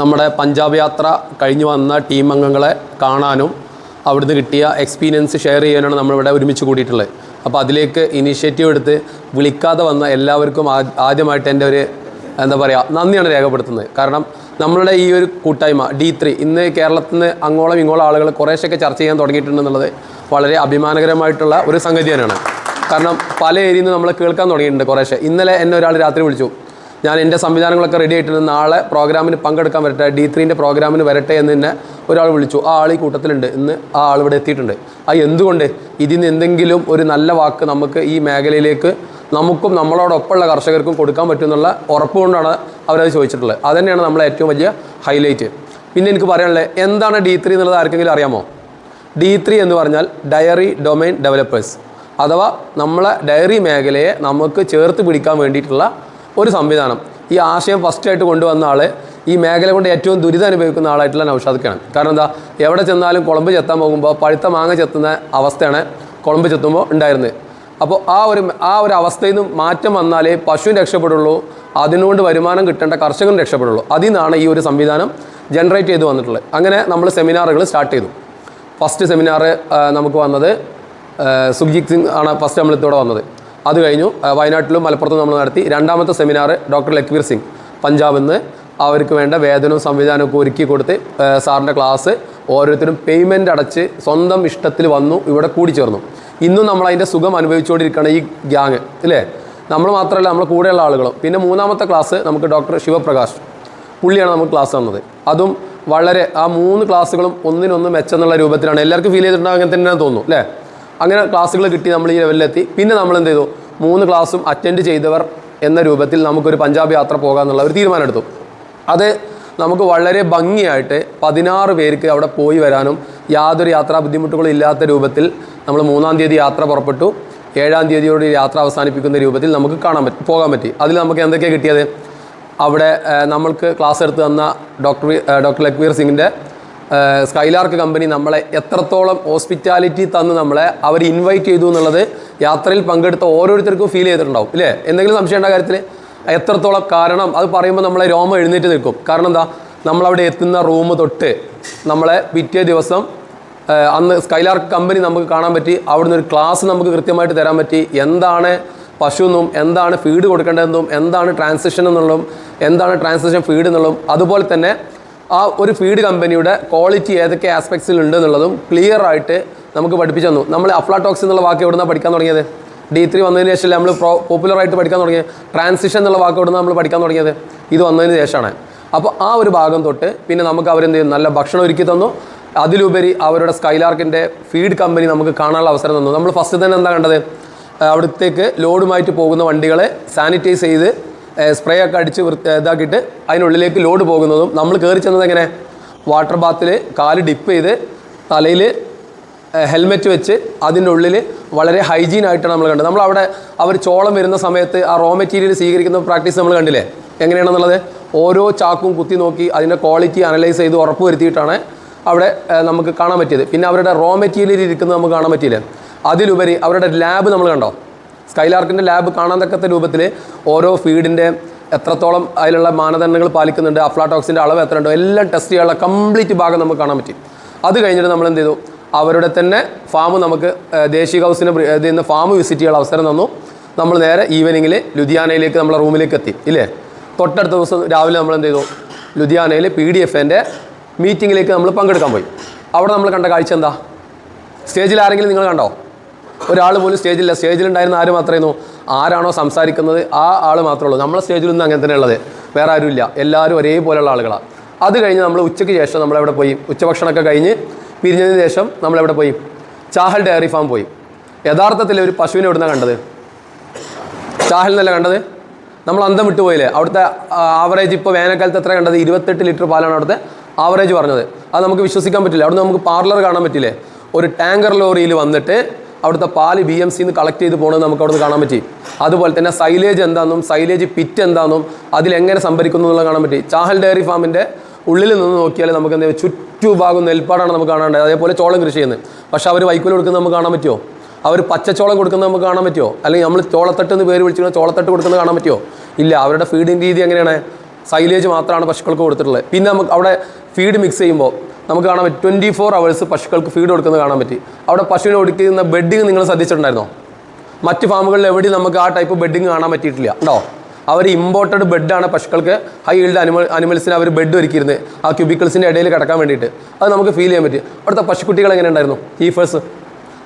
നമ്മുടെ പഞ്ചാബ് യാത്ര കഴിഞ്ഞു വന്ന ടീം അംഗങ്ങളെ കാണാനും അവിടുന്ന് കിട്ടിയ എക്സ്പീരിയൻസ് ഷെയർ ചെയ്യാനാണ് നമ്മളിവിടെ ഒരുമിച്ച് കൂടിയിട്ടുള്ളത്. അപ്പോൾ അതിലേക്ക് ഇനീഷ്യേറ്റീവ് എടുത്ത് വിളിക്കാതെ വന്ന എല്ലാവർക്കും ആദ്യമായിട്ട് എന്റെ ഒരു എന്താ പറയുക നന്ദിയാണ് രേഖപ്പെടുത്തുന്നത്. കാരണം നമ്മളുടെ ഈ ഒരു കൂട്ടായ്മ ഡി ത്രീ ഇന്ന് കേരളത്തിൽ നിന്ന് അങ്ങോളം ഇങ്ങോളം ആളുകൾ കുറേശ്ശൊക്കെ ചർച്ച ചെയ്യാൻ തുടങ്ങിയിട്ടുണ്ടെന്നുള്ളത് വളരെ അഭിമാനകരമായിട്ടുള്ള ഒരു സംഗതി തന്നെയാണ് കാരണം പല ഏരിയയിൽ നിന്ന് നമ്മൾ കേൾക്കാൻ തുടങ്ങിയിട്ടുണ്ട് കുറേശ്ശെ. ഇന്നലെ എന്നെ ഒരാൾ രാത്രി വിളിച്ചു. ഞാൻ എന്റെ സംവിധാനങ്ങളൊക്കെ റെഡി ആയിട്ടുണ്ട്. നാളെ പ്രോഗ്രാമിന് പങ്കെടുക്കാൻ വരട്ടെ. ഡി ത്രീന്റെ പ്രോഗ്രാമിന് വരട്ടെ എന്ന് തന്നെ ഒരാൾ വിളിച്ചു. ആ ആൾ ഈ കൂട്ടത്തിലുണ്ട്. ഇന്ന് ആ ആൾ ഇവിടെ എത്തിയിട്ടുണ്ട്. ആ എന്തുകൊണ്ട്? ഇതിൽ നിന്ന് എന്തെങ്കിലും ഒരു നല്ല വാക്ക് നമുക്ക് ഈ മേഖലയിലേക്ക് നമുക്കും നമ്മളോടൊപ്പമുള്ള കർഷകർക്കും കൊടുക്കാൻ പറ്റുമെന്നുള്ള ഉറപ്പ് കൊണ്ടാണ് അവരത് ചോദിച്ചിട്ടുള്ളത്. അത് തന്നെയാണ് നമ്മളെ ഏറ്റവും വലിയ ഹൈലൈറ്റ് പിന്നെ എനിക്ക് പറയാനുള്ളത് എന്താണ് ഡി ത്രീ എന്നുള്ളത് ആർക്കെങ്കിലും അറിയാമോ? ഡി ത്രീ എന്ന് പറഞ്ഞാൽ ഡയറി ഡൊമൈൻ ഡെവലപ്പേഴ്സ് അഥവാ നമ്മളെ ഡയറി മേഖലയെ നമുക്ക് ചേർത്ത് പിടിക്കാൻ വേണ്ടിയിട്ടുള്ള ഒരു സംവിധാനം. ഈ ആശയം ഫസ്റ്റായിട്ട് കൊണ്ടുവന്ന ആൾ ഈ മേഖല കൊണ്ട് ഏറ്റവും ദുരിതം അനുഭവിക്കുന്ന ആളായിട്ടുള്ള നൗഷാദക്കാണ് കാരണം എന്താ? എവിടെ ചെന്നാലും കുളമ്പ് ചെത്താൻ പോകുമ്പോൾ പഴുത്ത മാങ്ങ ചെത്തുന്ന അവസ്ഥയാണ് കുളമ്പ് ചെത്തുമ്പോൾ ഉണ്ടായിരുന്നത്. അപ്പോൾ ആ ഒരു ആ ഒരു അവസ്ഥയിൽ നിന്ന് മാറ്റം വന്നാലേ പശുവിന് രക്ഷപ്പെടുള്ളൂ അതിനുകൊണ്ട് വരുമാനം കിട്ടേണ്ട കർഷകൻ രക്ഷപ്പെടുള്ളൂ. അതിൽ നിന്നാണ് ഈ ഒരു സംവിധാനം ജനറേറ്റ് ചെയ്ത് വന്നിട്ടുള്ളത്. അങ്ങനെ നമ്മൾ സെമിനാറുകൾ സ്റ്റാർട്ട് ചെയ്തു. ഫസ്റ്റ് സെമിനാർ നമുക്ക് വന്നത് സുഖ്ജിത് സിംഗ് ആണ് ഫസ്റ്റ് നമ്മളിത്തോടെ വന്നത്. അത് കഴിഞ്ഞു വയനാട്ടിലും മലപ്പുറത്തും നമ്മൾ നടത്തി രണ്ടാമത്തെ സെമിനാർ ഡോക്ടർ ലക്വീർ സിംഗ് പഞ്ചാബിൽ നിന്ന് അവർക്ക് വേണ്ട വേതനവും സംവിധാനവും ഒക്കെ ഒരുക്കി കൊടുത്ത് സാറിന്റെ ക്ലാസ് ഓരോരുത്തരും പേയ്മെന്റ് അടച്ച് സ്വന്തം ഇഷ്ടത്തിൽ വന്നു ഇവിടെ കൂടി ചേർന്നു. ഇന്നും നമ്മൾ അതിന്റെ സുഖം അനുഭവിച്ചുകൊണ്ടിരിക്കുകയാണ് ഈ ഗ്യാങ് ഇല്ലേ? നമ്മൾ മാത്രമല്ല നമ്മൾ കൂടെയുള്ള ആളുകളും. പിന്നെ മൂന്നാമത്തെ ക്ലാസ് നമുക്ക് ഡോക്ടർ ശിവപ്രകാശ് പുള്ളിയാണ് നമുക്ക് ക്ലാസ് തന്നത്. അതും വളരെ ആ മൂന്ന് ക്ലാസ്സുകളും ഒന്നിനൊന്ന് മെച്ചെന്നുള്ള രൂപത്തിലാണ്. എല്ലാവർക്കും ഫീൽ ചെയ്തിട്ടുണ്ടാകും അങ്ങനെ തന്നെയാണ് തോന്നുന്നു അല്ലേ? അങ്ങനെ ക്ലാസ്സുകൾ കിട്ടി നമ്മൾ ഈ ലെവലിലെത്തി. പിന്നെ നമ്മൾ എന്ത് ചെയ്തു? മൂന്ന് ക്ലാസ്സും അറ്റൻഡ് ചെയ്തവർ എന്ന രൂപത്തിൽ നമുക്കൊരു പഞ്ചാബ് യാത്ര പോകാമെന്നുള്ള ഒരു തീരുമാനമെടുത്തു. അത് നമുക്ക് വളരെ ഭംഗിയായിട്ട് പതിനാറ് പേർക്ക് അവിടെ പോയി വരാനും യാതൊരു യാത്രാ ബുദ്ധിമുട്ടുകളും ഇല്ലാത്ത രൂപത്തിൽ നമ്മൾ മൂന്നാം തീയതി യാത്ര പുറപ്പെട്ടു. ഏഴാം തീയതിയോട് യാത്ര അവസാനിപ്പിക്കുന്ന രൂപത്തിൽ നമുക്ക് കാണാൻ പറ്റി പോകാൻ പറ്റി. അതിൽ നമുക്ക് എന്തൊക്കെയാണ് കിട്ടിയത്? അവിടെ നമ്മൾക്ക് ക്ലാസ് എടുത്ത് തന്ന ഡോക്ടർ ഡോക്ടർ ലക്വീർ സിംഗിന്റെ സ്കൈലാർക്ക് കമ്പനി നമ്മളെ എത്രത്തോളം ഹോസ്പിറ്റാലിറ്റി തന്ന് നമ്മളെ അവർ ഇൻവൈറ്റ് ചെയ്തു എന്നുള്ളത് യാത്രയിൽ പങ്കെടുത്ത ഓരോരുത്തർക്കും ഫീൽ ചെയ്തിട്ടുണ്ടാവും ഇല്ലേ? എന്തെങ്കിലും സംശയം കാര്യത്തിൽ എത്രത്തോളം കാരണം? അത് പറയുമ്പോൾ നമ്മളെ രോമം എഴുന്നേറ്റ് നിൽക്കും. കാരണം എന്താ? നമ്മളവിടെ എത്തുന്ന റൂം തൊട്ട് നമ്മളെ പിറ്റേ ദിവസം അന്ന് സ്കൈലാർക്ക് കമ്പനി നമുക്ക് കാണാൻ പറ്റി അവിടുന്ന് ഒരു ക്ലാസ് നമുക്ക് കൃത്യമായിട്ട് തരാൻ പറ്റി. എന്താണ് പശു എന്നും എന്താണ് ഫീഡ് കൊടുക്കേണ്ടതെന്നും എന്താണ് ട്രാൻസിഷൻ എന്നുള്ളതും എന്താണ് ട്രാൻസിഷൻ ഫീഡ് എന്നുള്ളതും അതുപോലെ തന്നെ ആ ഒരു ഫീഡ് കമ്പനിയുടെ ക്വാളിറ്റി ഏതൊക്കെ ആസ്പെക്ട്സിൽ ഉണ്ട് എന്നുള്ളതും ക്ലിയർ ആയിട്ട് നമുക്ക് പഠിപ്പിച്ചു തന്നു. നമ്മൾ അഫ്ലാടോക്സ് എന്നുള്ള വാക്ക് എവിടെ നിന്നാണ് പഠിക്കാൻ തുടങ്ങിയത്? ഡി ത്രീ വന്നതിന് ശേഷം നമ്മൾ പ്രോ പോപ്പുലറായിട്ട് പഠിക്കാൻ തുടങ്ങിയത്? ട്രാൻസിഷൻ എന്നുള്ള വാക്ക് എവിടുന്ന് നമ്മൾ പഠിക്കാൻ തുടങ്ങിയത്? ഇത് വന്നതിന് ശേഷമാണ്. അപ്പോൾ ആ ഒരു ഭാഗം തൊട്ട് പിന്നെ നമുക്ക് അവരെന്ത് ചെയ്യും നല്ല ഭക്ഷണം ഒരുക്കി തന്നു. അതിലുപരി അവരുടെ സ്കൈലാർക്കിന്റെ ഫീഡ് കമ്പനി നമുക്ക് കാണാനുള്ള അവസരം തന്നു. നമ്മൾ ഫസ്റ്റ് തന്നെ എന്താ കണ്ടത്? അവിടത്തേക്ക് ലോഡുമായിട്ട് പോകുന്ന വണ്ടികളെ സാനിറ്റൈസ് ചെയ്ത് സ്പ്രേ ഒക്കെ അടിച്ച് ഇതാക്കിയിട്ട് അതിനുള്ളിലേക്ക് ലോഡ് പോകുന്നതും നമ്മൾ കയറി ചെന്നത് എങ്ങനെ? വാട്ടർ ബാത്തിൽ കാൽ ഡിപ്പ് ചെയ്ത് തലയിൽ ഹെൽമെറ്റ് വെച്ച് അതിന്റെ ഉള്ളിൽ വളരെ ഹൈജീൻ ആയിട്ടാണ് നമ്മൾ കണ്ടത്. നമ്മൾ അവിടെ അവർ ചോളം വരുന്ന സമയത്ത് ആ റോ മെറ്റീരിയൽ സ്വീകരിക്കുന്ന പ്രാക്ടീസ് നമ്മൾ കണ്ടില്ലേ? എങ്ങനെയാണെന്നുള്ളത്? ഓരോ ചാക്കും കുത്തി നോക്കി അതിന്റെ ക്വാളിറ്റി അനലൈസ് ചെയ്ത് ഉറപ്പ് വരുത്തിയിട്ടാണ് അവിടെ നമുക്ക് കാണാൻ പറ്റിയത്. പിന്നെ അവരുടെ റോ മെറ്റീരിയൽ ഇരിക്കുന്നത് നമുക്ക് കാണാൻ പറ്റിയില്ലേ? അതിലുപരി അവരുടെ ലാബ് നമ്മൾ കണ്ടോ? സ്കൈലാർക്കിന്റെ ലാബ് കാണാൻ രൂപത്തിൽ ഓരോ ഫീഡിന്റെ എത്രത്തോളം അതിലുള്ള മാനദണ്ഡങ്ങൾ പാലിക്കുന്നുണ്ട് അഫ്ലാടോക്സിന്റെ അളവ് എത്ര ഉണ്ടോ എല്ലാം ടെസ്റ്റ് ചെയ്യാനുള്ള കംപ്ലീറ്റ് ഭാഗം നമുക്ക് കാണാൻ പറ്റി. അത് കഴിഞ്ഞിട്ട് നമ്മൾ എന്ത് ചെയ്തു? അവരുടെ തന്നെ ഫാം നമുക്ക് ദേശീയ ഹൗസിന് ഇതിൽ നിന്ന് ഫാം വിസിറ്റ് ചെയ്യാൻ അവസരം തന്നു. നമ്മൾ നേരെ ഈവനിങ്ങിൽ ലുധിയാനയിലേക്ക് നമ്മളെ റൂമിലേക്ക് എത്തി ഇല്ലേ? തൊട്ടടുത്ത ദിവസം രാവിലെ നമ്മൾ എന്ത് ചെയ്തു? ലുധിയാനയിൽ പി ഡി എഫിന്റെ മീറ്റിങ്ങിലേക്ക് നമ്മൾ പങ്കെടുക്കാൻ പോയി. അവിടെ നമ്മൾ കണ്ട കാഴ്ച എന്താ? സ്റ്റേജിൽ ആരെങ്കിലും നിങ്ങൾ കണ്ടോ? ഒരാൾ പോലും സ്റ്റേജിലില്ല. സ്റ്റേജിലുണ്ടായിരുന്ന ആര് മാത്രമായിരുന്നു? ആരാണോ സംസാരിക്കുന്നത്? ആ ആൾ മാത്രമേ ഉള്ളൂ. നമ്മളെ സ്റ്റേജിലൊന്നും അങ്ങനെ തന്നെ ഉള്ളത്. വേറെ ആരുമില്ല. എല്ലാവരും ഒരേപോലെയുള്ള ആളുകളാണ് അത് കഴിഞ്ഞ് നമ്മൾ ഉച്ചയ്ക്ക് ശേഷം നമ്മളെവിടെ പോയി? ഉച്ചഭക്ഷണമൊക്കെ കഴിഞ്ഞ് പിരിഞ്ഞതിന് ശേഷം നമ്മളെവിടെ പോയി? ചാഹൽ ഡയറി ഫാം പോയി. യഥാർത്ഥത്തിൽ ഒരു പശുവിനെ എവിടുന്ന കണ്ടത്? ചാഹൽ എന്നല്ല കണ്ടത്? നമ്മൾ അന്തം വിട്ടുപോയില്ലേ അവിടുത്തെ ആവറേജ് ഇപ്പോൾ വേനൽക്കാലത്ത് എത്ര കണ്ടത്? ഇരുപത്തെട്ട് ലിറ്റർ പാലാണ് അവിടുത്തെ ആവറേജ് പറഞ്ഞത്. അത് നമുക്ക് വിശ്വസിക്കാൻ പറ്റില്ല. അവിടുന്ന് നമുക്ക് പാർലർ കാണാൻ പറ്റില്ലേ? ഒരു ടാങ്കർ ലോറിയിൽ വന്നിട്ട് അവിടുത്തെ പാൽ ബി എം സിന്ന് കളക്ട് ചെയ്ത് പോകുന്നത് നമുക്ക് അവിടുന്ന് കാണാൻ പറ്റി. അതുപോലെ തന്നെ സൈലേജ് എന്താണെന്നും സൈലേജ് പിറ്റ് എന്താണെന്നും അതിലെങ്ങനെ സംഭരിക്കുന്നു എന്നുള്ളത് കാണാൻ പറ്റി. ചാഹൽ ഡയറി ഫാമിന്റെ ഉള്ളിൽ നിന്ന് നോക്കിയാൽ നമുക്ക് എന്താ ചുറ്റുഭാഗം നെൽപ്പാടാണ് നമുക്ക് കാണാണ്ടത്. അതേപോലെ ചോളം കൃഷി ചെയ്യുന്നത്. പക്ഷേ അവർ വൈക്കോൽ കൊടുക്കുന്നത് നമുക്ക് കാണാൻ പറ്റുമോ? അവർ പച്ചച്ചോളം കൊടുക്കുന്നത് നമുക്ക് കാണാൻ പറ്റുമോ? അല്ലെങ്കിൽ നമ്മൾ ചോളത്തട്ട് എന്ന് പേര് വിളിച്ചിരുന്ന ചോളത്തട്ട് കൊടുക്കുന്നത് കാണാൻ പറ്റുമോ? ഇല്ല അവരുടെ ഫീഡിങ് രീതി എങ്ങനെയാണ്? സൈലേജ് മാത്രമാണ് പശുക്കൾക്ക് കൊടുത്തിട്ടുള്ളത്. പിന്നെ നമുക്ക് അവിടെ ഫീഡ് മിക്സ് ചെയ്യുമ്പോൾ നമുക്ക് കാണാൻ പറ്റും. ട്വന്റി ഫോർ അവേഴ്സ് പശുക്കൾക്ക് ഫീഡ് കൊടുക്കുന്നത് കാണാൻ പറ്റി. അവിടെ പശുവിനെ കൊടുക്കുന്ന ബെഡിങ് നിങ്ങൾ ശ്രദ്ധിച്ചിട്ടുണ്ടായിരുന്നോ? മറ്റ് ഫാമുകളിൽ എവിടെയും നമുക്ക് ആ ടൈപ്പ് ബെഡിങ് കാണാൻ പറ്റിയിട്ടില്ല. ഉണ്ടോ? അവർ ഇമ്പോർട്ടഡ് ബെഡാണ് പശുക്കൾക്ക് ഹൈ ഈൽഡ് അനിമൽ അനിമൽസിന് അവർ ബെഡ് ഒരുക്കിയിരുന്നത്. ആ ക്യൂബിക്കിൾസിന്റെ ഇടയിൽ കിടക്കാൻ വേണ്ടിയിട്ട്. അത് നമുക്ക് ഫീൽ ചെയ്യാൻ പറ്റും. അവിടുത്തെ പശുക്കുട്ടികൾ എങ്ങനെ ഉണ്ടായിരുന്നു? ഹീഫേഴ്സ്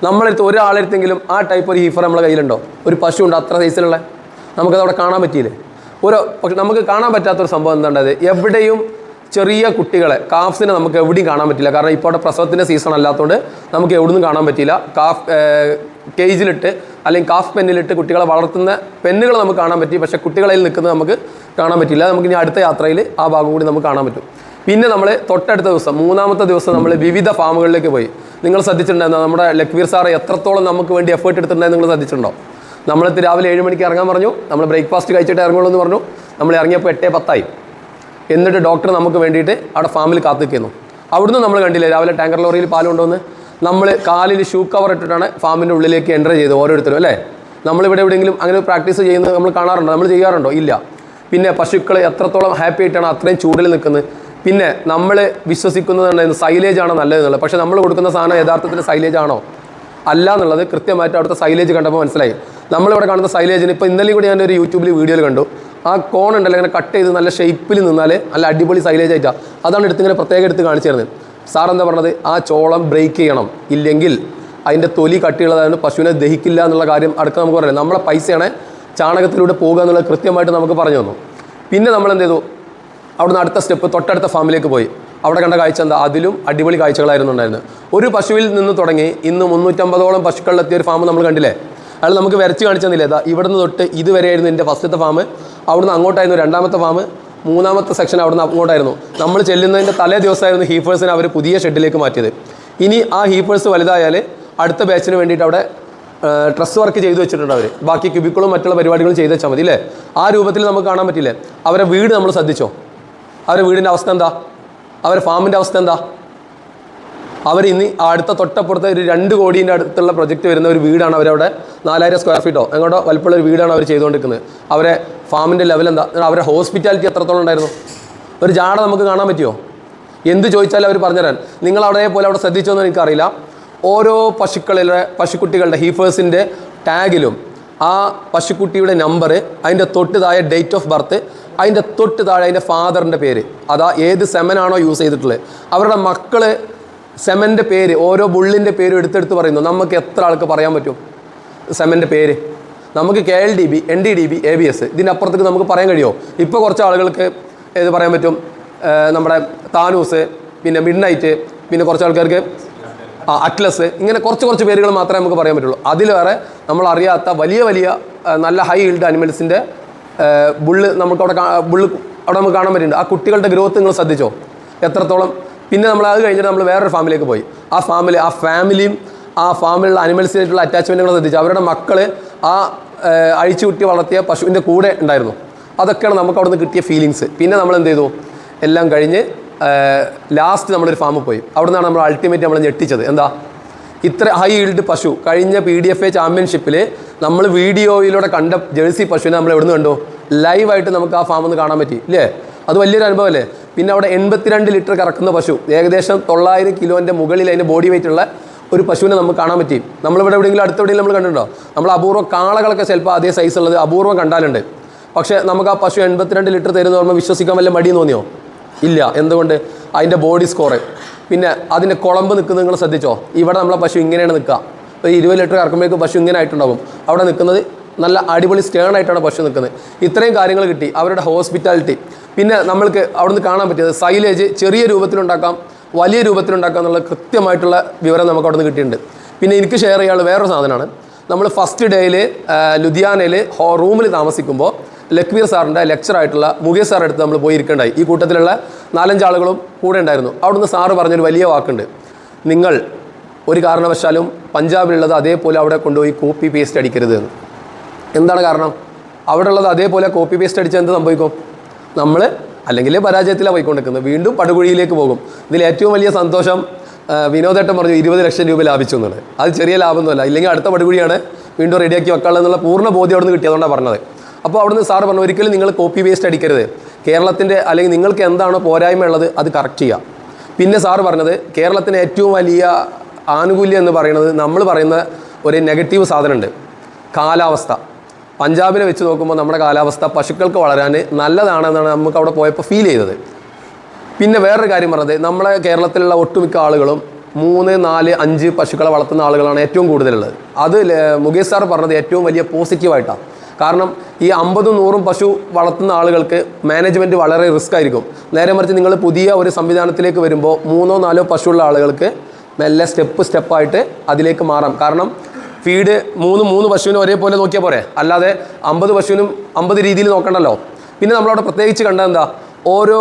നമ്മളെടുത്ത് ഒരാളെടുത്തെങ്കിലും ആ ടൈപ്പ് ഒരു ഹീഫർ നമ്മളെ കയ്യിലുണ്ടോ? ഒരു പശു ഉണ്ട് അത്ര സൈസിലുള്ള നമുക്കത് അവിടെ കാണാൻ പറ്റിയില്ലേ? ഒരു പക്ഷെ നമുക്ക് കാണാൻ പറ്റാത്തൊരു സംഭവം എന്താണ്ടത് എവിടെയും ചെറിയ കുട്ടികളെ കാഫ്സിനെ നമുക്ക് എവിടെയും കാണാൻ പറ്റില്ല. കാരണം ഇപ്പോൾ അവിടെ പ്രസവത്തിന്റെ സീസൺ അല്ലാത്തതുകൊണ്ട് നമുക്ക് എവിടുന്നും കാണാൻ പറ്റില്ല. കാഫ് കേജിലിട്ട് അല്ലെങ്കിൽ കാഫ് പെന്നിലിട്ട് കുട്ടികളെ വളർത്തുന്ന പെന്നുകൾ നമുക്ക് കാണാൻ പറ്റി. പക്ഷേ കുട്ടികളിൽ നിൽക്കുന്നത് നമുക്ക് കാണാൻ പറ്റില്ല. നമുക്ക് ഇനി അടുത്ത യാത്രയിൽ ആ ഭാഗം കൂടി നമുക്ക് കാണാൻ പറ്റും. പിന്നെ നമ്മൾ തൊട്ടടുത്ത ദിവസം മൂന്നാമത്തെ ദിവസം നമ്മൾ വിവിധ ഫാമുകളിലേക്ക് പോയി. നിങ്ങൾ ശ്രദ്ധിച്ചിട്ടുണ്ടായിരുന്നു? നമ്മുടെ ലക്വീർ സാറ് എത്രത്തോളം നമുക്ക് വേണ്ടി എഫേർട്ട് എടുത്തിട്ടുണ്ടായിരുന്നു നിങ്ങൾ ശ്രദ്ധിച്ചിട്ടുണ്ടോ? നമ്മളിത് രാവിലെ ഏഴ് മണിക്ക് ഇറങ്ങാൻ പറഞ്ഞു. നമ്മൾ ബ്രേക്ക്ഫാസ്റ്റ് കഴിച്ചിട്ട് ഇറങ്ങുള്ളൂ എന്ന് പറഞ്ഞു. നമ്മൾ ഇറങ്ങിയപ്പോൾ എട്ടേ പത്തായി. എന്നിട്ട് ഡോക്ടർ നമുക്ക് വേണ്ടിയിട്ട് അവിടെ ഫാമിൽ കാത്തു നിൽക്കുന്നു അവിടുന്ന് നമ്മൾ കണ്ടില്ലേ രാവിലെ ടാങ്കർ ലോറിയിൽ പാൽ കൊണ്ടുവന്ന് നമ്മൾ കാലിൽ ഷൂ കവർ ഇട്ടിട്ടാണ് ഫാമിന്റെ ഉള്ളിലേക്ക് എന്റർ ചെയ്തത് ഓരോരുത്തരും അല്ലേ? നമ്മളിവിടെ എവിടെയെങ്കിലും അങ്ങനെ പ്രാക്ടീസ് ചെയ്യുന്നത് നമ്മൾ കാണാറുണ്ടോ? നമ്മൾ ചെയ്യാറുണ്ടോ? ഇല്ല. പിന്നെ പശുക്കൾ എത്രത്തോളം ഹാപ്പി ആയിട്ടാണ് അത്രയും ചൂടിൽ നിൽക്കുന്നത്. പിന്നെ നമ്മൾ വിശ്വസിക്കുന്നത് സൈലേജ് ആണ് നല്ലതെന്നുള്ളത്. പക്ഷേ നമ്മൾ കൊടുക്കുന്ന സാധനം യഥാർത്ഥത്തിൽ സൈലേജ് ആണോ? അല്ല എന്നുള്ളത് കൃത്യമായിട്ട് അവിടുത്തെ സൈലേജ് കണ്ടപ്പോൾ മനസ്സിലായി. നമ്മളിവിടെ കാണുന്ന സൈലേജിന് ഇപ്പോൾ ഇന്നലെയും കൂടി ഞാനൊരു യൂട്യൂബിൽ വീഡിയോയിൽ കണ്ടു. ആ കോൺ ഉണ്ടല്ലോ ഇങ്ങനെ കട്ട് ചെയ്ത് നല്ല ഷേപ്പിൽ നിന്നാൽ നല്ല അടിപൊളി സൈലേജ് ആയിട്ടാണ് അതാണ് എടുത്ത് ഇങ്ങനെ പ്രത്യേകം എടുത്ത് കാണിച്ചു തരുന്നത്. സാർ എന്താ പറഞ്ഞത്? ആ ചോളം ബ്രേക്ക് ചെയ്യണം. ഇല്ലെങ്കിൽ അതിന്റെ തൊലി കട്ടിയുള്ളതായിരുന്നു പശുവിനെ ദഹിക്കില്ല എന്നുള്ള കാര്യം അടുക്ക നമുക്ക് പറയാം. നമ്മളെ പൈസയാണ് ചാണകത്തിലൂടെ പോകുക എന്നുള്ളത് കൃത്യമായിട്ട് നമുക്ക് പറഞ്ഞു തന്നു. പിന്നെ നമ്മൾ എന്ത് ചെയ്തു? അവിടുന്ന് അടുത്ത സ്റ്റെപ്പ് തൊട്ടടുത്ത ഫാമിലേക്ക് പോയി. അവിടെ കണ്ട കാഴ്ച എന്താ? അതിലും അടിപൊളി കാഴ്ചകളായിരുന്നു ഉണ്ടായിരുന്നത്. ഒരു പശുവിൽ നിന്ന് തുടങ്ങി ഇന്ന് മുന്നൂറ്റമ്പതോളം പശുക്കളിലെത്തിയ ഒരു ഫാം നമ്മൾ കണ്ടില്ലേ? അയാൾ നമുക്ക് വരച്ച് കാണിച്ചു തന്നില്ലേ? ഇതാ ഇവിടുന്ന് തൊട്ട് ഇതുവരെയായിരുന്നു എന്റെ ഫസ്റ്റത്തെ ഫാം അവിടുന്ന് അങ്ങോട്ടായിരുന്നു രണ്ടാമത്തെ ഫാം മൂന്നാമത്തെ സെക്ഷൻ അവിടുന്ന് അങ്ങോട്ടായിരുന്നു. നമ്മൾ ചെല്ലുന്നതിന്റെ തലേ ദിവസമായിരുന്നു ഹീഫേഴ്സിനെ അവർ പുതിയ ഷെഡിലേക്ക് മാറ്റിയത്. ഇനി ആ ഹീഫേഴ്സ് വലുതായാൽ അടുത്ത ബാച്ചിന് വേണ്ടിയിട്ട് അവിടെ ഡ്രസ് വർക്ക് ചെയ്തു വെച്ചിട്ടുണ്ട് അവർ ബാക്കി ക്യൂബിക്കളും മറ്റുള്ള പരിപാടികളും ചെയ്ത് വെച്ചാൽ മതി അല്ലേ? ആ രൂപത്തിൽ നമുക്ക് കാണാൻ പറ്റില്ലേ? അവരെ വീട് നമ്മൾ ശ്രദ്ധിച്ചോ? അവരുടെ വീടിന്റെ അവസ്ഥ എന്താ? അവരുടെ ഫാമിന്റെ അവസ്ഥ എന്താ? അവർ ഇനി അടുത്ത തൊട്ടപ്പുറത്തെ ഒരു രണ്ട് കോടീന്റെ അടുത്തുള്ള പ്രൊജക്റ്റ് വരുന്ന ഒരു വീടാണ് അവരവിടെ നാലായിരം സ്ക്വയർ ഫീറ്റോ എങ്ങോട്ടോ വലിപ്പമുള്ള ഒരു വീടാണ് അവർ ചെയ്തുകൊണ്ടിരിക്കുന്നത്. അവരെ ഫാമിന്റെ ലെവൽ എന്താ? അവരെ ഹോസ്പിറ്റാലിറ്റി എത്രത്തോളം ഉണ്ടായിരുന്നു? ഒരു ജാട നമുക്ക് കാണാൻ പറ്റുമോ എന്ത് ചോദിച്ചാലും അവർ പറഞ്ഞുതരാൻ. നിങ്ങൾ അവിടെ പോലെ അവിടെ ശ്രദ്ധിച്ചോ എന്ന് എനിക്കറിയില്ല. ഓരോ പശുക്കളിലെ പശുക്കുട്ടികളുടെ ഹീഫേഴ്സിന്റെ ടാഗിലും ആ പശുക്കുട്ടിയുടെ നമ്പർ അതിന്റെ തൊട്ട് താഴെ ഡേറ്റ് ഓഫ് ബർത്ത് അതിന്റെ തൊട്ട് താഴെ അതിന്റെ ഫാദറിന്റെ പേര്. അതാ ഏത് സെമനാണോ യൂസ് ചെയ്തിട്ടുള്ളത്. അവരുടെ മക്കൾ സെമന്റെ പേര് ഓരോ ബുള്ളിന്റെ പേരും എടുത്തെടുത്ത് പറയുന്നു. നമുക്ക് എത്ര ആൾക്ക് പറയാൻ പറ്റും? സെമന്റെ പേര്. നമുക്ക് K L D B N D D B A B S. ഇതിനപ്പുറത്തേക്ക് നമുക്ക് പറയാൻ കഴിയുമോ ഇപ്പോൾ കുറച്ച് ആളുകൾക്ക് ഏത് പറയാൻ പറ്റും. നമ്മുടെ താനൂസ് പിന്നെ മിഡ് നൈറ്റ് പിന്നെ കുറച്ച് ആൾക്കാർക്ക് ആ അറ്റ്ലസ് ഇങ്ങനെ കുറച്ച് കുറച്ച് പേരുകൾ മാത്രമേ നമുക്ക് പറയാൻ പറ്റുള്ളൂ. അതിലേറെ നമ്മൾ അറിയാത്ത വലിയ വലിയ നല്ല ഹൈ ഈൽഡ് അനിമൽസിന്റെ ബുള്ള് നമുക്ക് അവിടെ ബുള്ള് അവിടെ നമുക്ക് കാണാൻ പറ്റുന്നുണ്ട്. ആ കുട്ടികളുടെ ഗ്രോത്ത് നിങ്ങൾ ശ്രദ്ധിച്ചോ? എത്രത്തോളം പിന്നെ നമ്മൾ അത് കഴിഞ്ഞിട്ട് നമ്മൾ വേറൊരു ഫാമിലേക്ക് പോയി. ആ ഫാമിൽ ആ ഫാമിലിയും ആ ഫാമിലുള്ള അനിമൽസിനായിട്ടുള്ള അറ്റാച്ച്മെന്റുകൾ ശ്രദ്ധിച്ചു അവരുടെ മക്കൾ ആ അഴിച്ചു കുട്ടി വളർത്തിയ പശുവിന്റെ കൂടെ ഉണ്ടായിരുന്നു. അതൊക്കെയാണ് നമുക്ക് അവിടെ നിന്ന് കിട്ടിയ ഫീലിങ്സ് പിന്നെ നമ്മൾ എന്ത് ചെയ്തു? എല്ലാം കഴിഞ്ഞ് ലാസ്റ്റ് നമ്മളൊരു ഫാമിൽ പോയി. അവിടെ നിന്നാണ് നമ്മൾ അൾട്ടിമേറ്റ് നമ്മൾ ഞെട്ടിച്ചത്. എന്താ? ഇത്ര ഹൈ ഈൽഡ് പശു. കഴിഞ്ഞ പി ഡി എഫ് എ ചാമ്പ്യൻഷിപ്പിൽ നമ്മൾ വീഡിയോയിലൂടെ കണ്ട ജേഴ്സി പശുവിനെ നമ്മൾ എവിടുന്ന് കണ്ടു? ലൈവായിട്ട് നമുക്ക് ആ ഫാമിൽ നിന്ന് കാണാൻ പറ്റി. ഇല്ലേ? അത് വലിയൊരു അനുഭവമല്ലേ? പിന്നെ അവിടെ എൺപത്തിരണ്ട് ലിറ്റർ കറക്കുന്ന പശു. ഏകദേശം തൊള്ളായിരം കിലോന്റെ മുകളിൽ അതിന്റെ ബോഡി വെയിറ്റ് ഉള്ള ഒരു പശുവിനെ നമുക്ക് കാണാൻ പറ്റി. നമ്മളിവിടെ എവിടെയെങ്കിലും അടുത്തെവിടെയെങ്കിലും നമ്മൾ കണ്ടിട്ടുണ്ടോ? നമ്മൾ അപൂർവം കാളകളൊക്കെ ചിലപ്പോൾ അതേ സൈസ് ഉള്ളത് അപൂർവം കണ്ടാലുണ്ട്. പക്ഷേ നമുക്ക് ആ പശു എൺപത്തിരണ്ട് ലിറ്റർ തരുന്ന ഓർമ്മ വിശ്വസിക്കാൻ വല്ല മടി തോന്നിയോ? ഇല്ല. എന്തുകൊണ്ട്? അതിന്റെ ബോഡി സ്കോറ് പിന്നെ അതിന്റെ കുളമ്പ് നിൽക്കുന്നത് നിങ്ങൾ ശ്രദ്ധിച്ചോ? ഇവിടെ നമ്മളെ പശു ഇങ്ങനെയാണ് നിൽക്കുക. ഒരു ഇരുപത് ലിറ്റർ ഇറക്കുമ്പോഴേക്കും പശു ഇങ്ങനെ ആയിട്ടുണ്ടാകും. അവിടെ നിൽക്കുന്നത് നല്ല അടിപൊളി സ്റ്റേൺ ആയിട്ടാണ് പശു നിൽക്കുന്നത്. ഇത്രയും കാര്യങ്ങൾ കിട്ടി. അവരുടെ ഹോസ്പിറ്റാലിറ്റി പിന്നെ നമ്മൾക്ക് അവിടുന്ന് കാണാൻ പറ്റിയത് സൈലേജ് ചെറിയ രൂപത്തിലുണ്ടാക്കാം വലിയ രൂപത്തിലുണ്ടാക്കാം എന്നുള്ള കൃത്യമായിട്ടുള്ള വിവരം നമുക്ക് അവിടുന്ന് കിട്ടിയിട്ടുണ്ട്. പിന്നെ എനിക്ക് ഷെയർ ചെയ്യാനുള്ള വേറൊരു സാധനമാണ്. നമ്മൾ ഫസ്റ്റ് ഡേയിൽ ലുധിയാനയിൽ ഹോ റൂമിൽ താമസിക്കുമ്പോൾ ലക്വീർ സാറിന്റെ ലെക്ചറായിട്ടുള്ള മുകേഷ് സാർ അടുത്ത് നമ്മൾ പോയി ഇരിക്കേണ്ടായി ഈ കൂട്ടത്തിലുള്ള നാലഞ്ച് ആളുകളും കൂടെ ഉണ്ടായിരുന്നു. അവിടുന്ന് സാറ് പറഞ്ഞൊരു വലിയ വാക്കുണ്ട്. നിങ്ങൾ ഒരു കാരണവശാലും പഞ്ചാബിലുള്ളത് അതേപോലെ അവിടെ കൊണ്ടുപോയി കോപ്പി പേസ്റ്റ് അടിക്കരുത് എന്ന്. എന്താണ് കാരണം? അവിടെ ഉള്ളത് അതേപോലെ കോപ്പി പേസ്റ്റ് അടിച്ചാൽ എന്ത് സംഭവിക്കും? നമ്മൾ അല്ലെങ്കിൽ പരാജയത്തിലാണ് പോയിക്കൊണ്ടിരിക്കുന്നത്. വീണ്ടും പടുകുഴിയിലേക്ക് പോകും. ഇതിൽ ഏറ്റവും വലിയ സന്തോഷം വിനോദേട്ടൻ പറഞ്ഞു ഇരുപത് ലക്ഷം രൂപ ലാഭിച്ചു എന്നുള്ളത്. അത് ചെറിയ ലാഭമൊന്നുമല്ല. ഇല്ലെങ്കിൽ അടുത്ത പടുകുഴിയാണ് വീണ്ടും റെഡിയാക്കി വെക്കാനുള്ള എന്നുള്ള പൂർണ ബോധ്യം അവിടെ നിന്ന് കിട്ടിയതുകൊണ്ടാണ് പറഞ്ഞത്. അപ്പോൾ അവിടുന്ന് സാർ പറഞ്ഞു ഒരിക്കലും നിങ്ങൾ കോപ്പി പേസ്റ്റ് അടിക്കരുത്. കേരളത്തിന്റെ അല്ലെങ്കിൽ നിങ്ങൾക്ക് എന്താണോ പോരായ്മ ഉള്ളത് അത് കറക്റ്റ് ചെയ്യുക പിന്നെ സാറ് പറഞ്ഞത് കേരളത്തിന് ഏറ്റവും വലിയ ആനുകൂല്യം എന്ന് പറയുന്നത് നമ്മൾ പറയുന്ന ഒരു നെഗറ്റീവ് സാധനമുണ്ട്. കാലാവസ്ഥ. പഞ്ചാബിനെ വെച്ച് നോക്കുമ്പോൾ നമ്മുടെ കാലാവസ്ഥ പശുക്കൾക്ക് വളരാൻ നല്ലതാണെന്നാണ് നമുക്ക് അവിടെ പോയപ്പോൾ ഫീൽ ചെയ്തത്. പിന്നെ വേറൊരു കാര്യം പറഞ്ഞത് നമ്മളെ കേരളത്തിലുള്ള ഒട്ടുമിക്ക ആളുകളും മൂന്ന് നാല് അഞ്ച് പശുക്കളെ വളർത്തുന്ന ആളുകളാണ് ഏറ്റവും കൂടുതലുള്ളത്. അത് മുകേഷ് സാർ പറഞ്ഞത് ഏറ്റവും വലിയ പോസിറ്റീവായിട്ടാണ് കാരണം ഈ അമ്പതും നൂറും പശു വളർത്തുന്ന ആളുകൾക്ക് മാനേജ്മെന്റ് വളരെ റിസ്ക് ആയിരിക്കും. നേരെ മറിച്ച് നിങ്ങൾ പുതിയ ഒരു സംവിധാനത്തിലേക്ക് വരുമ്പോൾ മൂന്നോ നാലോ പശുവുള്ള ആളുകൾക്ക് മെല്ലെ സ്റ്റെപ്പ് സ്റ്റെപ്പായിട്ട് അതിലേക്ക് മാറാം. കാരണം ഫീഡ് മൂന്ന് മൂന്ന് പശുവിനും ഒരേപോലെ നോക്കിയാൽ പോരെ? അല്ലാതെ അമ്പത് പശുവിനും അമ്പത് രീതിയിൽ നോക്കണ്ടല്ലോ. പിന്നെ നമ്മളവിടെ പ്രത്യേകിച്ച് കണ്ടത് എന്താ ഓരോ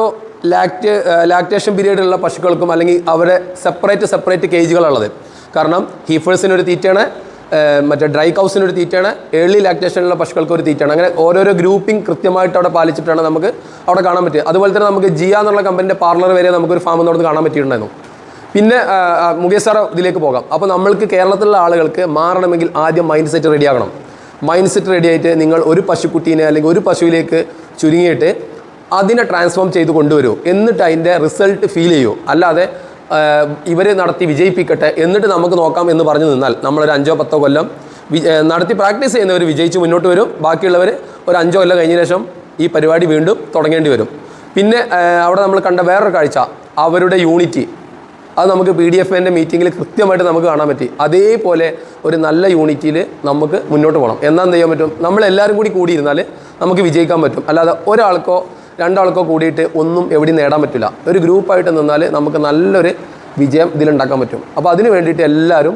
ലാക്റ്റ് ലാക്ടേഷൻ പീരീഡിലുള്ള പശുക്കൾക്കും അല്ലെങ്കിൽ അവരെ സെപ്പറേറ്റ് സെപ്പറേറ്റ് കേജുകളുള്ളത് കാരണം ഹീഫേഴ്സിനൊരു തീറ്റയാണ് മറ്റേ ഡ്രൈ കൗസിനൊരു തീറ്റയാണ് ഏർലി ലാക്ടേഷനുള്ള പശുക്കൾക്ക് ഒരു തീറ്റയാണ്. അങ്ങനെ ഓരോരോ ഗ്രൂപ്പിംഗ് കൃത്യമായിട്ട് അവിടെ പാലിച്ചിട്ടാണ് നമുക്ക് അവിടെ കാണാൻ പറ്റുക. അതുപോലെ തന്നെ നമുക്ക് ജിയ എന്നുള്ള കമ്പനിന്റെ പാർലർ വരെ നമുക്കൊരു ഫാം കാണാൻ പറ്റിയിട്ടുണ്ടായിരുന്നു. പിന്നെ മുകേഷ് സാർ ഇതിലേക്ക് പോകാം. അപ്പോൾ നമ്മൾക്ക് കേരളത്തിലുള്ള ആളുകൾക്ക് മാറണമെങ്കിൽ ആദ്യം മൈൻഡ് സെറ്റ് റെഡി ആകണം. മൈൻഡ് സെറ്റ് റെഡി ആയിട്ട് നിങ്ങൾ ഒരു പശുക്കുട്ടീനെ അല്ലെങ്കിൽ ഒരു പശുവിലേക്ക് ചുരുങ്ങിയിട്ട് അതിനെ ട്രാൻസ്ഫോം ചെയ്ത് കൊണ്ടുവരൂ. എന്നിട്ട് അതിന്റെ റിസൾട്ട് ഫീൽ ചെയ്യൂ. അല്ലാതെ ഇവരെ നടത്തി വിജയിപ്പിക്കട്ടെ എന്നിട്ട് നമുക്ക് നോക്കാം എന്ന് പറഞ്ഞു നിന്നാൽ. നമ്മളൊരു അഞ്ചോ പത്തോ കൊല്ലം നടത്തി പ്രാക്ടീസ് ചെയ്യുന്നവർ വിജയിച്ച് മുന്നോട്ട് വരും. ബാക്കിയുള്ളവർ ഒരു അഞ്ചോ കൊല്ലം കഴിഞ്ഞ ശേഷം ഈ പരിപാടി വീണ്ടും തുടങ്ങേണ്ടി വരും. പിന്നെ അവിടെ നമ്മൾ കണ്ട വേറൊരു കാഴ്ച. അവരുടെ യൂണിറ്റി അത് നമുക്ക് പി ഡി എഫ് എന്റെ മീറ്റിങ്ങിൽ കൃത്യമായിട്ട് നമുക്ക് കാണാൻ പറ്റി. അതേപോലെ ഒരു നല്ല യൂണിറ്റിയിൽ നമുക്ക് മുന്നോട്ട് പോകണം എന്നാൽ ചെയ്യാൻ പറ്റും? നമ്മളെല്ലാവരും കൂടി കൂടിയിരുന്നാൽ നമുക്ക് വിജയിക്കാൻ പറ്റും. അല്ലാതെ ഒരാൾക്കോ രണ്ടാൾക്കോ കൂടിയിട്ട് ഒന്നും എവിടെയും നേടാൻ പറ്റില്ല ഒരു ഗ്രൂപ്പായിട്ട് നിന്നാൽ നമുക്ക് നല്ലൊരു വിജയം ഇതിലുണ്ടാക്കാൻ പറ്റും. അപ്പോൾ അതിന് വേണ്ടിയിട്ട് എല്ലാവരും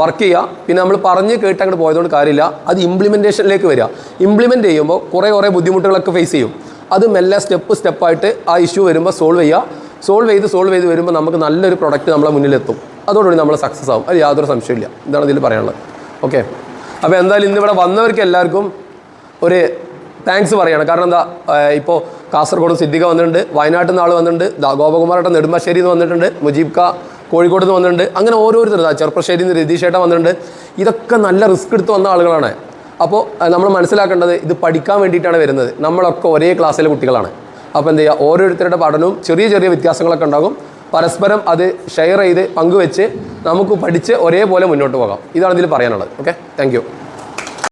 വർക്ക് ചെയ്യുക. പിന്നെ നമ്മൾ പറഞ്ഞ് കേട്ട് അങ്ങോട്ട് പോയതുകൊണ്ട് കാര്യമില്ല. അത് ഇംപ്ലിമെന്റേഷനിലേക്ക് വരിക. ഇംപ്ലിമെന്റ് ചെയ്യുമ്പോൾ കുറേ കുറേ ബുദ്ധിമുട്ടുകളൊക്കെ ഫേസ് ചെയ്യും. അത് മെല്ലെ സ്റ്റെപ്പ് സ്റ്റെപ്പായിട്ട് ആ ഇഷ്യൂ വരുമ്പോൾ സോൾവ് ചെയ്യുക. സോൾവ് ചെയ്ത് സോൾവ് ചെയ്ത് വരുമ്പോൾ നമുക്ക് നല്ലൊരു പ്രൊഡക്റ്റ് നമ്മളെ മുന്നിലെത്തും. അതോടുകൂടി നമ്മൾ സക്സസ് ആവും. അത് യാതൊരു സംശയമില്ല ഇതാണ് ഇതിൽ പറയാനുള്ളത്. ഓക്കെ അപ്പോൾ എന്തായാലും ഇന്നിവിടെ വന്നവർക്ക് എല്ലാവർക്കും ഒരു താങ്ക്സ് പറയണം. കാരണം എന്താ ഇപ്പോൾ കാസർഗോഡ് സിദ്ദിഖ വന്നിട്ടുണ്ട് വയനാട്ടിൽ നിന്ന് ആൾ വന്നിട്ടുണ്ട് ഗോപകുമാരേട്ടൻ നെടുമ്പാശ്ശേരി നിന്ന് വന്നിട്ടുണ്ട് മുജീബ് ക കോഴിക്കോട് നിന്ന് വന്നിട്ടുണ്ട് അങ്ങനെ ഓരോരുത്തർ ദാ ചെറുപ്പശ്ശേരിയിൽ നിന്ന് രതീഷ് ഏട്ടൻ വന്നിട്ടുണ്ട്. ഇതൊക്കെ നല്ല റിസ്ക് എടുത്ത് വന്ന ആളുകളാണ്. അപ്പോൾ നമ്മൾ മനസ്സിലാക്കേണ്ടത് ഇത് പഠിക്കാൻ വേണ്ടിയിട്ടാണ് വരുന്നത്. നമ്മളൊക്കെ ഒരേ ക്ലാസ്സിലെ കുട്ടികളാണ്. അപ്പോൾ എന്ത് ചെയ്യുക ഓരോരുത്തരുടെ പഠനവും ചെറിയ ചെറിയ വ്യത്യാസങ്ങളൊക്കെ ഉണ്ടാകും. പരസ്പരം അത് ഷെയർ ചെയ്ത് പങ്കുവെച്ച് നമുക്ക് പഠിച്ച് ഒരേപോലെ മുന്നോട്ട് പോകാം. ഇതാണ് ഇതിൽ പറയാനുള്ളത്. Okay thank